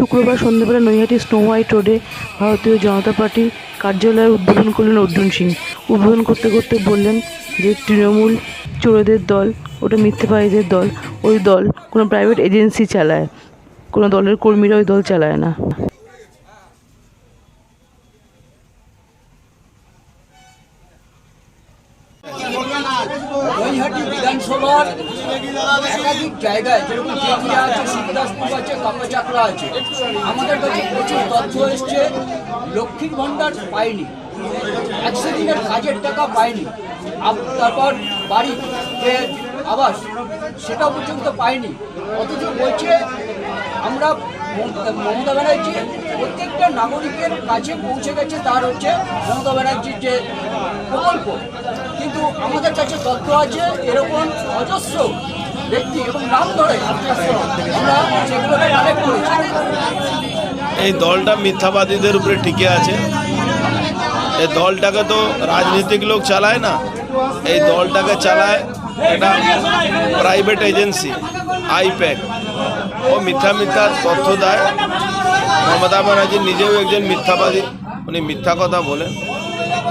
শুক্রবার সন্ধ্যাবেলা Naihati snow white রোডে ভারতীয় জনতা পার্টির কার্যালয়ের উদ্বোধন করলেন অর্জুন সিং। উদ্বোধন করতে করতে বললেন যে, তৃণমূল চোরদের দল, ওটা মিথ্যেবাদীদের দল, ওই দল কোনো প্রাইভেট এজেন্সি চালায়। কোনো দলের কর্মীরা ওই দল চালায় না। নৈহাটি বিধানসভার একাধিক জায়গায় যেরকম চেকিয়া আছে শিবদাসপুর আছে কাপাচাকরা আছে, আমাদের কাছে প্রচুর তথ্য এসছে। লক্ষ্মীর ভাণ্ডার পাইনি। একশো দিনের কাজের টাকা আব- তারপর বাড়ি যে আবাস, সেটা পর্যন্ত পাইনি। অথচ বলছে, আমরা মমতা ব্যানার্জি প্রত্যেকটা নাগরিকের কাছে পৌঁছে গেছে, তার হচ্ছে মমতা ব্যানার্জির যে প্রকল্প। কিন্তু আমাদের কাছে তথ্য আছে, এরকম অজস্র ব্যক্তি এবং নাম ধরে আমরা সেগুলোকে কালেক্ট করেছি। এই দলটা মিথ্যাবাদীদের উপরে টিকে আছে। এই দলটাকে তো রাজনীতিক লোক চালায় না। এই দলটাকে চালায় একটা প্রাইভেট এজেন্সি আইপ্যাক ও মিথ্যা মিথ্যা তথ্য দেয়। মমতা ব্যানার্জি নিজেও একজন মিথ্যাবাদী, উনি মিথ্যা কথা বলেন।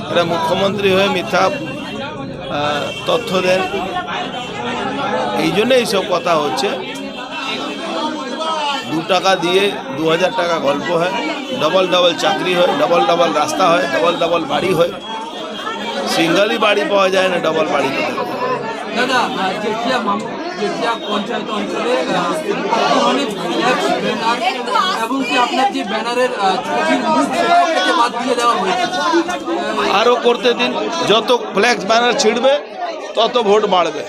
এটা মুখ্যমন্ত্রী হয়ে মিথ্যা তথ্য দেন। এই জন্য এইসব কথা হচ্ছে। দু টাকা দিয়ে দু হাজার টাকা গল্প হয়। ডবল ডবল চাকরি হয়, ডবল ডবল রাস্তা হয়, ডবল ডবল বাড়ি হয়। সিঙ্গলই বাড়ি পাওয়া যায় না, ডবল বাড়ি কোথায় দাদা এবং কি আপনার যে ব্যানারের ছবির মুখ বাদ দিয়ে দেওয়া হয়েছে? আরও করতে দিন যত ফ্ল্যাক্স ব্যানার ছিঁড়বে তত ভোট বাড়বে।